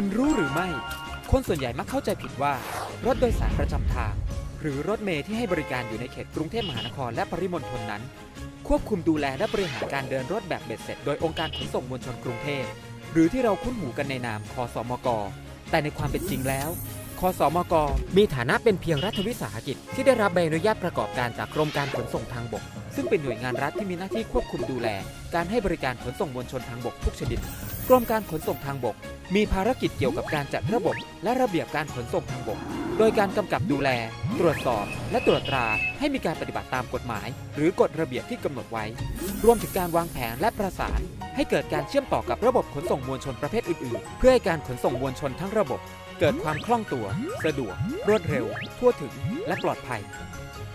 คุณรู้หรือไม่ คนส่วนใหญ่มักเข้าใจผิดว่า รถโดยสารประจำทาง หรือรถเมล์ที่ให้บริการอยู่ในเขตกรุงเทพมหานครและปริมณฑลนั้น ควบคุมดูแลและบริหารการเดินรถแบบเบ็ดเสร็จ โดยองค์การขนส่งมวลชนกรุงเทพหรือที่เราคุ้นหูกันในนามคอสมก แต่ในความเป็นจริงแล้วคอสมก มีฐานะเป็นเพียงรัฐวิสาหกิจ ที่ได้รับใบอนุญาตประกอบการจากกรมการขนส่งทางบก ซึ่งเป็นหน่วยงานรัฐที่มีหน้าที่ควบคุมดูแล การให้บริการขนส่งมวลชนทางบกทุกชนิด กรมการขนส่งทางบก มีภารกิจเกี่ยวกับการจัดระบบและระเบียบการขนส่งทางบก โดยการกำกับดูแล ตรวจสอบ และตรวจตราให้มีการปฏิบัติตามกฎหมาย หรือกฎระเบียบที่กำหนดไว้ รวมถึงการวางแผนและประสาน ให้เกิดการเชื่อมต่อกับระบบขนส่งมวลชนประเภทอื่น ๆ เพื่อให้การขนส่งมวลชนทั้งระบบ เกิดความคล่องตัว สะดวก รวดเร็ว ทั่วถึง และปลอดภัย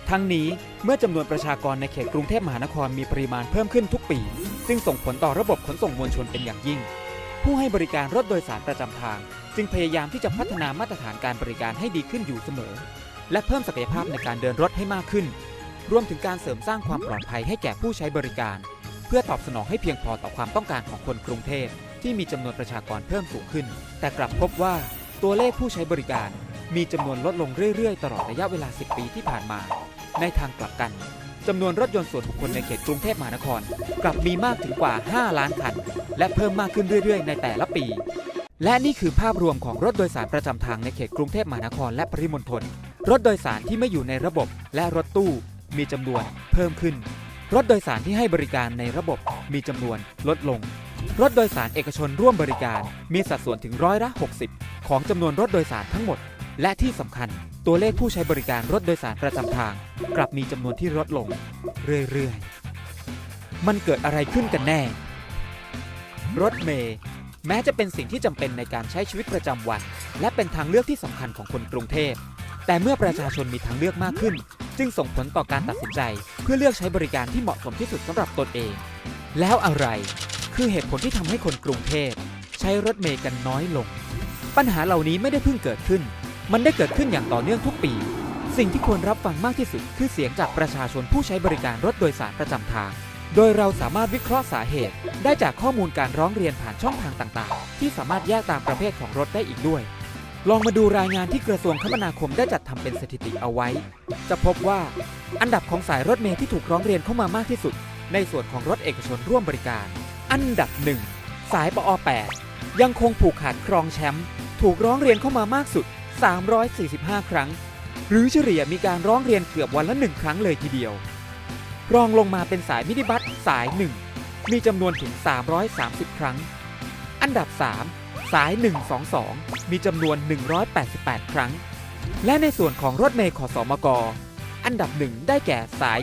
ทั้งนี้เมื่อจำนวนประชากรในเขตกรุงเทพมหานครมีปริมาณเพิ่มขึ้นทุกปี ซึ่งส่งผลต่อระบบขนส่งมวลชนเป็นอย่างยิ่ง ผู้ให้บริการรถโดยสารประจำทาง จึงพยายามที่จะพัฒนามาตรฐานการบริการให้ดีขึ้นอยู่เสมอ และเพิ่มศักยภาพในการเดินรถให้มากขึ้น รวมถึงการเสริมสร้างความปลอดภัยให้แก่ผู้ใช้บริการ เพื่อตอบสนองให้เพียงพอต่อความต้องการของคนกรุงเทพที่มีจำนวนประชากรเพิ่มสูงขึ้น แต่กลับพบว่าตัวเลขผู้ใช้บริการมีจำนวนลดลงเรื่อยๆ ตลอดระยะเวลา 10 ปีที่ผ่านมา ในทางกลับกัน จำนวนรถยนต์ส่วนบุคคลในเขตกรุงเทพมหานคร กลับมีมากถึงกว่า 5 ล้านคัน และเพิ่มมากขึ้นเรื่อย ๆ ในแต่ละปี และนี่คือภาพรวมของรถโดยสารประจำทางในเขตกรุงเทพมหานครและปริมณฑลรถโดยสารที่ไม่อยู่ในระบบและรถตู้ มีจำนวนเพิ่มขึ้น รถโดยสารที่ให้บริการในระบบมีจำนวนลดลง รถโดยสารเอกชนร่วมบริการมีสัดส่วนถึงร้อยละ 60 ของจำนวนรถโดยสารทั้งหมด และที่สำคัญตัวเลขผู้ใช้บริการรถโดยสารประจำทาง กลับมีจำนวนที่ลดลง เรื่อยๆ มันเกิดอะไรขึ้นกันแน่ รถเมล์แม้จะเป็นสิ่งที่จำเป็นในการใช้ชีวิตประจำวัน และเป็นทางเลือกที่สำคัญของคนกรุงเทพ แต่เมื่อประชาชนมีทางเลือกมากขึ้น จึงส่งผลต่อการตัดสินใจ เพื่อเลือกใช้บริการที่เหมาะสมที่สุดสำหรับตนเอง แล้วอะไร คือเหตุผลที่ทำให้คนกรุงเทพ ใช้รถเมล์กันน้อยลง ปัญหาเหล่านี้ไม่ได้เพิ่งเกิดขึ้น มันได้เกิดขึ้นอย่างต่อเนื่องทุกปี สิ่งที่ควรรับฟังมากที่สุด คือเสียงจากประชาชนผู้ใช้บริการรถโดยสารประจำทาง โดยเราสามารถวิเคราะห์สาเหตุ ได้จากข้อมูลการร้องเรียนผ่านช่องทางต่างๆ ที่สามารถแยกตามประเภทของรถได้อีกด้วย ลองมาดูรายงานที่กระทรวงคมนาคมได้จัดทำเป็นสถิติเอาไว้ จะพบว่า อันดับของสายรถเมล์ที่ถูกร้องเรียนเข้ามามากที่สุด ในส่วนของรถเอกชนร่วมบริการ อันดับหนึ่งสายปอ 8 ยังคงผูกขาดครองแชมป์ถูกร้องเรียนเข้ามามากสุด 345 ครั้ง หรือเฉลี่ยมีการร้องเรียนเกือบวันละหนึ่งครั้งเลยทีเดียว รองลงมาเป็นสายมินิบัสสาย 1 มีจำนวนถึง 330 ครั้ง อันดับ 3 สาย 122 มีจำนวน 188 ครั้ง และในส่วนของรถเมล์ขอสอมก อันดับหนึ่งได้แก่สาย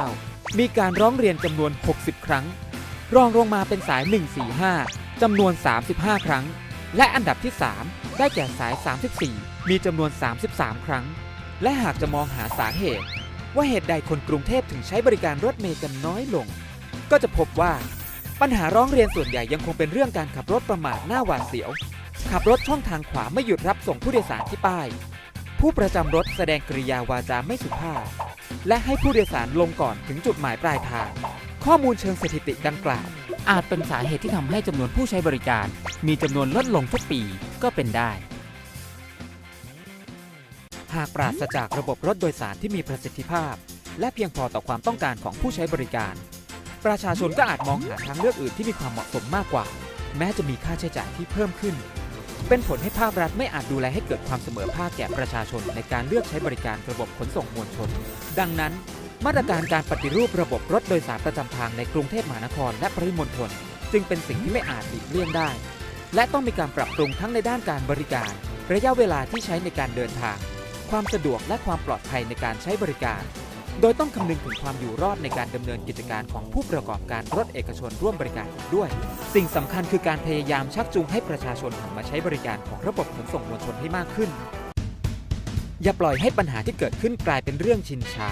29 มีการร้องเรียนจำนวน 60 ครั้ง รองลงมาเป็นสาย 145จำนวน 35 ครั้ง และอันดับที่ 3 ได้แก่สาย 34 มีจำนวน 33 ครั้ง และหากจะมองหาสาเหตุ ว่าเหตุใดคนกรุงเทพถึงใช้บริการรถเมล์กันน้อยลง ก็จะพบว่า ปัญหาร้องเรียนส่วนใหญ่ยังคงเป็นเรื่องการขับรถประมาทหน้าหวาดเสียว ขับรถช่องทางขวาไม่หยุดรับส่งผู้โดยสารที่ป้าย ผู้ประจำรถแสดงกริยาวาจาไม่สุภาพ และให้ผู้โดยสารลงก่อนถึงจุดหมายปลายทาง ข้อมูลเชิงสถิติดังกล่าว อาจเป็นสาเหตุที่ทำให้จำนวนผู้ใช้บริการ มีจำนวนลดลงทุกปีก็เป็นได้ หากปราศจากระบบรถโดยสารที่มีประสิทธิภาพ และเพียงพอต่อความต้องการของผู้ใช้บริการ ประชาชนก็อาจมองหาทางเลือกอื่นที่มีความเหมาะสมมากกว่า แม้จะมีค่าใช้จ่ายที่เพิ่มขึ้น เป็นผลให้ภาครัฐไม่อาจดูแลให้เกิดความเสมอภาคแก่ประชาชนในการเลือกใช้บริการระบบขนส่งมวลชน ดังนั้น มาตรการการปฏิรูประบบรถโดยสารประจำทางในกรุงเทพมหานครและปริมณฑลจึงเป็นสิ่งที่ไม่อาจหลีกเลี่ยงได้ และต้องมีการปรับปรุงทั้งในด้านการบริการ ระยะเวลาที่ใช้ในการเดินทาง ความสะดวกและความปลอดภัยในการใช้บริการ โดยต้องคำนึงถึงความอยู่รอดในการดำเนินกิจการของผู้ประกอบการรถเอกชนร่วมบริการอีกด้วย สิ่งสำคัญคือการพยายามชักจูงให้ประชาชนหันมาใช้บริการของระบบขนส่งมวลชนให้มากขึ้น อย่าปล่อยให้ปัญหาที่เกิดขึ้นกลายเป็นเรื่องชินชา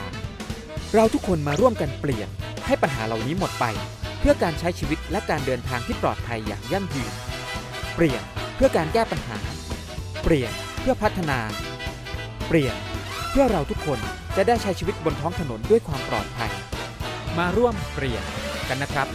เราทุกคนมาร่วมกันเปลี่ยน ให้ปัญหาเหล่านี้หมดไป เพื่อการใช้ชีวิตและการเดินทางที่ปลอดภัยอย่างยั่งยืน เปลี่ยนเพื่อการแก้ปัญหา เปลี่ยนเพื่อพัฒนา เปลี่ยนเพื่อเราทุกคนจะได้ใช้ชีวิตบนท้องถนนด้วยความปลอดภัย มาร่วมเปลี่ยนกันนะครับ